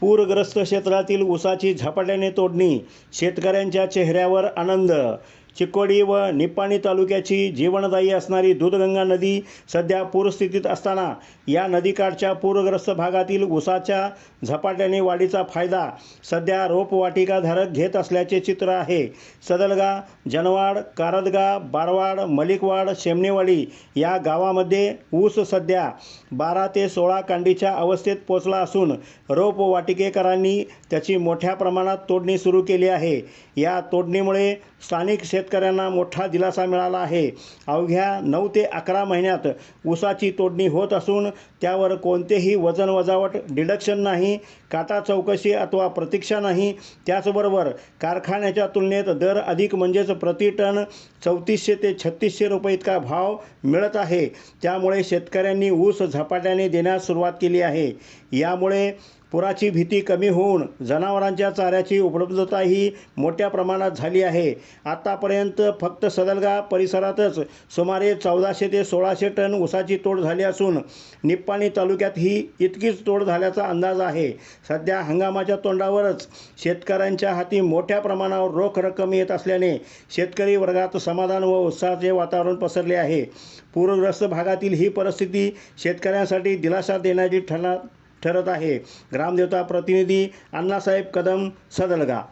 पूरग्रस्त क्षेत्रातील ऊसाची झपाट्याने तोडणी शेतकऱ्यांच्या चेहऱ्यावर आनंद चिकोडी व निपाणी तालुक्याची जीवनदायी असणारी दूधगंगा नदी सध्या पूरस्थितीत असताना या नदीकाठच्या पूरग्रस्त भागातील ऊसाच्या झपाट्याने वाढीचा फायदा सध्या रोपवाटिकाधारक घेत असल्याचे चित्र आहे. सदलगा जनवाड कारदगा बारवाड मलिकवाड शेमनेवाडी या गावामध्ये ऊस सध्या बारा ते सोळा कांडीच्या अवस्थेत पोचला असून रोपवाटिकेकरांनी त्याची मोठ्या प्रमाणात तोडणी सुरू केली आहे. या तोडणीमुळे स्थानिक शेत शेतकऱ्यांना मोठा दिलासा मिळाला आहे. अवघ्या नऊ ते अकरा महिन्यात ऊसाची तोडणी होत असून त्यावर कोणतेही वजन वजावट डिडक्शन नाही काटा चौकशी अथवा प्रतीक्षा नाही. त्याचबरोबर कारखान्याच्या तुलनेत दर अधिक म्हणजेच प्रति टन चौतीसशे ते छत्तीसशे रुपये इतका भाव मिळत आहे. त्यामुळे शेतकऱ्यांनी ऊस झपाट्याने देण्यास सुरुवात केली आहे. यामुळे पुराची भीती कमी होऊन जनावरांच्या चाऱ्याची उपलब्धताही मोठ्या प्रमाणात झाली आहे. आत्तापर्यंत फक्त सदलगा परिसरातच सुमारे चौदाशे ते सोळाशे टन ऊसाची तोड झाली असून निप्पाणी तालुक्यात ही इतकीच तोड झाल्याचा अंदाज आहे. सध्या हंगामाच्या तोंडावरच शेतकऱ्यांच्या हाती मोठ्या प्रमाणावर रोख रक्कम येत असल्याने शेतकरी वर्गात समाधान व उत्साहाचे वातावरण पसरले आहे. पूरग्रस्त भागातील ही परिस्थिती शेतकऱ्यांसाठी दिलासा देण्याची ठरणार ठरत आहे. ग्रामदेवता प्रतिनिधी अण्णासाहेब कदम सदलगा.